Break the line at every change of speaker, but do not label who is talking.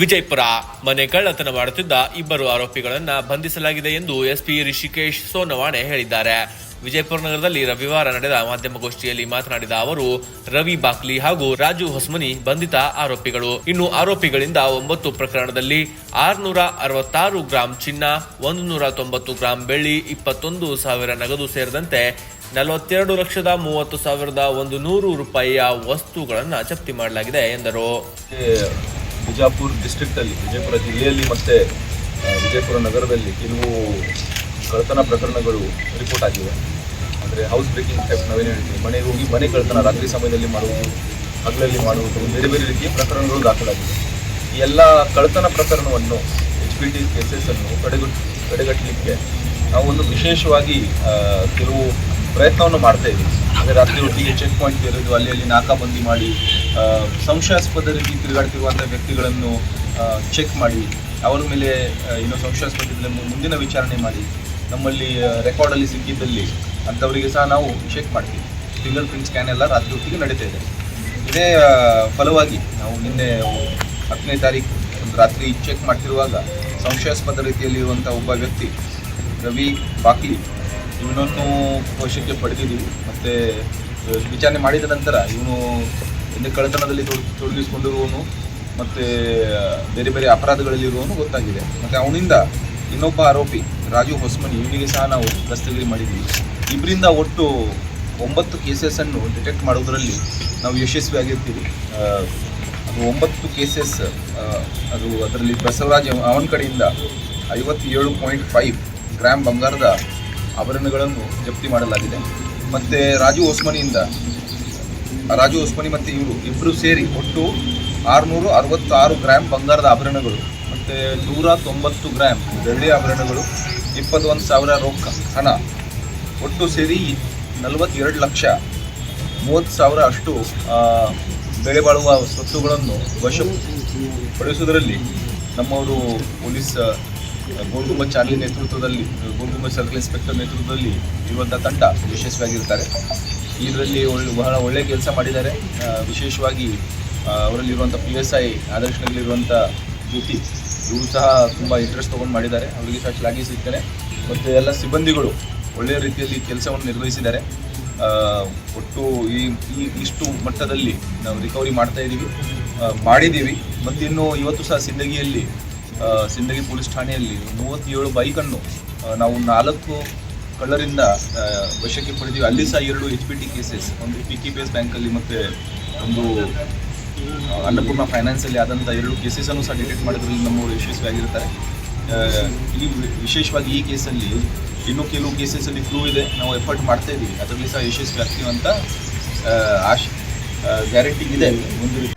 ವಿಜಯಪುರ ಮನೆ ಕಳ್ಳತನ ಮಾಡುತ್ತಿದ್ದ ಇಬ್ಬರು ಆರೋಪಿಗಳನ್ನು ಬಂಧಿಸಲಾಗಿದೆ ಎಂದು ಎಸ್ಪಿ ರಿಷಿಕೇಶ್ ಸೋನವಾಣೆ ಹೇಳಿದ್ದಾರೆ. ವಿಜಯಪುರ ನಗರದಲ್ಲಿ ರವಿವಾರ ನಡೆದ ಮಾಧ್ಯಮಗೋಷ್ಠಿಯಲ್ಲಿ ಮಾತನಾಡಿದ ಅವರು, ರವಿ ಬಾಕ್ಲಿ ಹಾಗೂ ರಾಜು ಹೊಸ್ಮನಿ ಬಂಧಿತ ಆರೋಪಿಗಳು. ಇನ್ನು ಆರೋಪಿಗಳಿಂದ ಒಂಬತ್ತು ಪ್ರಕರಣದಲ್ಲಿ ಆರುನೂರ ಅರವತ್ತಾರು ಗ್ರಾಂ ಚಿನ್ನ ಒಂದು ನೂರ ತೊಂಬತ್ತು ಗ್ರಾಂ ಬೆಳ್ಳಿ, ಇಪ್ಪತ್ತೊಂದು ಸಾವಿರ ನಗದು ಸೇರಿದಂತೆ ನಲವತ್ತೆರಡು ಲಕ್ಷದ ಮೂವತ್ತು ಸಾವಿರದ ಒಂದು ನೂರು ರೂಪಾಯಿಯ ವಸ್ತುಗಳನ್ನು ಜಪ್ತಿ ಮಾಡಲಾಗಿದೆ ಎಂದರು.
ಬಿಜಾಪುರ ಡಿಸ್ಟ್ರಿಕ್ಟಲ್ಲಿ ವಿಜಯಪುರ ಜಿಲ್ಲೆಯಲ್ಲಿ ಮತ್ತು ವಿಜಯಪುರ ನಗರದಲ್ಲಿ ಕೆಲವು ಕಳ್ಳತನ ಪ್ರಕರಣಗಳು ರಿಪೋರ್ಟ್ ಆಗಿವೆ. ಅಂದರೆ ಹೌಸ್ ಬ್ರೇಕಿಂಗ್ ಟೈಪ್ ನಾವೇನು ಹೇಳ್ತೀವಿ? ಮನೆಗೆ ಹೋಗಿ ಮನೆ ಕಳ್ಳತನ ರಾತ್ರಿ ಸಮಯದಲ್ಲಿ ಮಾಡುವುದು, ಹಗಲಲ್ಲಿ ಮಾಡುವುದು, ಬೇರೆ ಬೇರೆ ರೀತಿಯ ಪ್ರಕರಣಗಳು ದಾಖಲಾಗಿವೆ ಈ ಎಲ್ಲ ಕಳ್ಳತನ ಪ್ರಕರಣವನ್ನು ಎಚ್ ಪಿ ಟಿ ಕೇಸಸನ್ನು ತಡೆಗಟ್ಟ ತಡೆಗಟ್ಟಲಿಕ್ಕೆ ನಾವು ಒಂದು ವಿಶೇಷವಾಗಿ ಕೆಲವು ಪ್ರಯತ್ನವನ್ನು ಮಾಡ್ತಾ ಇದ್ದೀವಿ. ಅಂದರೆ ರಾತ್ರಿ ಹೊತ್ತಿಗೆ ಚೆಕ್ ಪಾಯಿಂಟ್ ತೆರೆದು ಅಲ್ಲಿ ಅಲ್ಲಿ ನಾಕಾಬಂದಿ ಮಾಡಿ ಸಂಶಯಾಸ್ಪದ ರೀತಿ ತಿರುಗಾಡ್ತಿರುವಂಥ ವ್ಯಕ್ತಿಗಳನ್ನು ಚೆಕ್ ಮಾಡಿ ಅವರ ಮೇಲೆ ಇನ್ನು ಸಂಶಯಾಸ್ಪದ ಮುಂದಿನ ವಿಚಾರಣೆ ಮಾಡಿ, ನಮ್ಮಲ್ಲಿ ರೆಕಾರ್ಡಲ್ಲಿ ಸಿಕ್ಕಿದ್ದಲ್ಲಿ ಅಂಥವರಿಗೆ ಸಹ ನಾವು ಚೆಕ್ ಮಾಡ್ತೀವಿ. ಫಿಂಗರ್ ಪ್ರಿಂಟ್ ಸ್ಕ್ಯಾನ್ ಎಲ್ಲ ರಾತ್ರಿ ಹೊತ್ತಿಗೆ ನಡೀತಾ ಇದೆ. ಇದೇ ಫಲವಾಗಿ ನಾವು ನಿನ್ನೆ ಹತ್ತನೇ ತಾರೀಕು ರಾತ್ರಿ ಚೆಕ್ ಮಾಡ್ತಿರುವಾಗ ಸಂಶಯಾಸ್ಪದ ರೀತಿಯಲ್ಲಿರುವಂಥ ಒಬ್ಬ ವ್ಯಕ್ತಿ ರವಿ ಬಾಕ್ಲಿ ಇವನನ್ನು ವಶಕ್ಕೆ ಪಡೆದಿದ್ದೀವಿ. ಮತ್ತು ವಿಚಾರಣೆ ಮಾಡಿದ ನಂತರ ಇವನು ಹಿಂದೆ ಕಳ್ಳತನದಲ್ಲಿ ತೊಡಗಿಸಿಕೊಂಡಿರುವನು ಮತ್ತು ಬೇರೆ ಬೇರೆ ಅಪರಾಧಗಳಲ್ಲಿರುವವನು ಗೊತ್ತಾಗಿದೆ. ಮತ್ತು ಅವನಿಂದ ಇನ್ನೊಬ್ಬ ಆರೋಪಿ ರಾಜು ಹೊಸ್ಮನಿ, ಇವನಿಗೆ ಸಹ ನಾವು ದಸ್ತಗಿರಿ ಮಾಡಿದ್ದೀವಿ. ಇಬ್ಬರಿಂದ ಒಟ್ಟು ಒಂಬತ್ತು ಕೇಸಸನ್ನು ಡಿಟೆಕ್ಟ್ ಮಾಡೋದರಲ್ಲಿ ನಾವು ಯಶಸ್ವಿಯಾಗಿರ್ತೀವಿ. ಅದು ಒಂಬತ್ತು ಕೇಸಸ್ ಅದು ಅದರಲ್ಲಿ ಬಸವರಾಜ್ ಅವನ ಕಡೆಯಿಂದ ಐವತ್ತೇಳು ಪಾಯಿಂಟ್ ಫೈವ್ ಗ್ರಾಮ್ ಬಂಗಾರದ ಆಭರಣಗಳನ್ನು ಜಪ್ತಿ ಮಾಡಲಾಗಿದೆ. ಮತ್ತು ರಾಜು ಓಸ್ಮನಿಯಿಂದ ರಾಜು ಓಸ್ಮನಿ ಮತ್ತು ಇವರು ಇಬ್ಬರು ಸೇರಿ ಒಟ್ಟು ಆರುನೂರು ಅರವತ್ತಾರು ಗ್ರಾಮ್ ಬಂಗಾರದ ಆಭರಣಗಳು, ಮತ್ತು ನೂರ ತೊಂಬತ್ತು ಗ್ರಾಮ್ ಬೆಳ್ಳಿ ಆಭರಣಗಳು, ಇಪ್ಪತ್ತೊಂದು ಸಾವಿರ ರೊಕ್ಕ ಹಣ. ಒಟ್ಟು ಸೇರಿ ನಲವತ್ತೆರಡು ಲಕ್ಷ ಮೂವತ್ತು ಸಾವಿರ ಅಷ್ಟು ಬೆಳೆ ಬಾಳುವ ಸ್ವತ್ತುಗಳನ್ನು ವಶಪಡಿಸುವುದರಲ್ಲಿ ನಮ್ಮವರು ಪೊಲೀಸ್ ಗೋಲ್ಗುಂಬ ಚಾರ್ಲಿ ನೇತೃತ್ವದಲ್ಲಿ ಗೋಲ್ಗುಂಬ ಸರ್ಕಲ್ ಇನ್ಸ್ಪೆಕ್ಟರ್ ನೇತೃತ್ವದಲ್ಲಿ ಇರುವಂಥ ತಂಡ ಯಶಸ್ವಿಯಾಗಿರ್ತಾರೆ ಇದರಲ್ಲಿ ಒಳ್ಳೆ, ಬಹಳ ಒಳ್ಳೆಯ ಕೆಲಸ ಮಾಡಿದ್ದಾರೆ. ವಿಶೇಷವಾಗಿ ಅವರಲ್ಲಿರುವಂಥ ಪಿ ಎಸ್ ಐ ಆದರ್ಶನಲ್ಲಿರುವಂಥ ಜ್ಯೋತಿ, ಇವರು ಸಹ ತುಂಬ ಇಂಟ್ರೆಸ್ಟ್ ತೊಗೊಂಡು ಮಾಡಿದ್ದಾರೆ. ಅವರಿಗೆ ಸಹ ಶ್ಲಾಘಿಸುತ್ತೇನೆ ಮತ್ತು ಎಲ್ಲ ಸಿಬ್ಬಂದಿಗಳು ಒಳ್ಳೆಯ ರೀತಿಯಲ್ಲಿ ಕೆಲಸವನ್ನು ನಿರ್ವಹಿಸಿದ್ದಾರೆ. ಒಟ್ಟು ಈ ಈ, ಇಷ್ಟು ಮಟ್ಟದಲ್ಲಿ ನಾವು ರಿಕವರಿ ಮಾಡ್ತಾ ಇದ್ದೀವಿ ಮಾಡಿದ್ದೀವಿ. ಮತ್ತು ಇನ್ನು ಇವತ್ತು ಸಹ ಸಿಂದಗಿಯಲ್ಲಿ ಸಿಂದಗಿ ಪೊಲೀಸ್ ಠಾಣೆಯಲ್ಲಿ ಮೂವತ್ತೇಳು ಬೈಕನ್ನು ನಾವು ನಾಲ್ಕು ಕಳ್ಳರಿಂದ ವಶಕ್ಕೆ ಪಡೆದೀವಿ. ಅಲ್ಲಿ ಸಹ ಎರಡು ಎಚ್ ಪಿ ಟಿ ಕೇಸಸ್ ಒಂದು ಪಿ ಕೆ ಪಿ ಎಸ್ ಬ್ಯಾಂಕಲ್ಲಿ ಮತ್ತು ಒಂದು ಅನ್ನಪೂರ್ಣ ಫೈನಾನ್ಸಲ್ಲಿ ಆದಂಥ ಎರಡು ಕೇಸಸನ್ನು ಸಹ ಡಿಟೆಕ್ಟ್ ಮಾಡೋದ್ರಲ್ಲಿ ನಮ್ಮವರು ಯಶಸ್ವಿಯಾಗಿರ್ತಾರೆ. ಈ ವಿಶೇಷವಾಗಿ ಈ ಕೇಸಲ್ಲಿ ಇನ್ನೂ ಕೆಲವು ಕೇಸಸಲ್ಲಿ ಕ್ಲೂ ಇದೆ. ನಾವು ಎಫರ್ಟ್ ಮಾಡ್ತಾ ಇದ್ದೀವಿ ಅದರಲ್ಲಿ ಸಹ ಯಶಸ್ವಿ ಆಗ್ತೀವಿ ಅಂತ ಆಶ್ ಗ್ಯಾರಂಟಿ ಇದೆ. ಒಂದು ರೀತಿ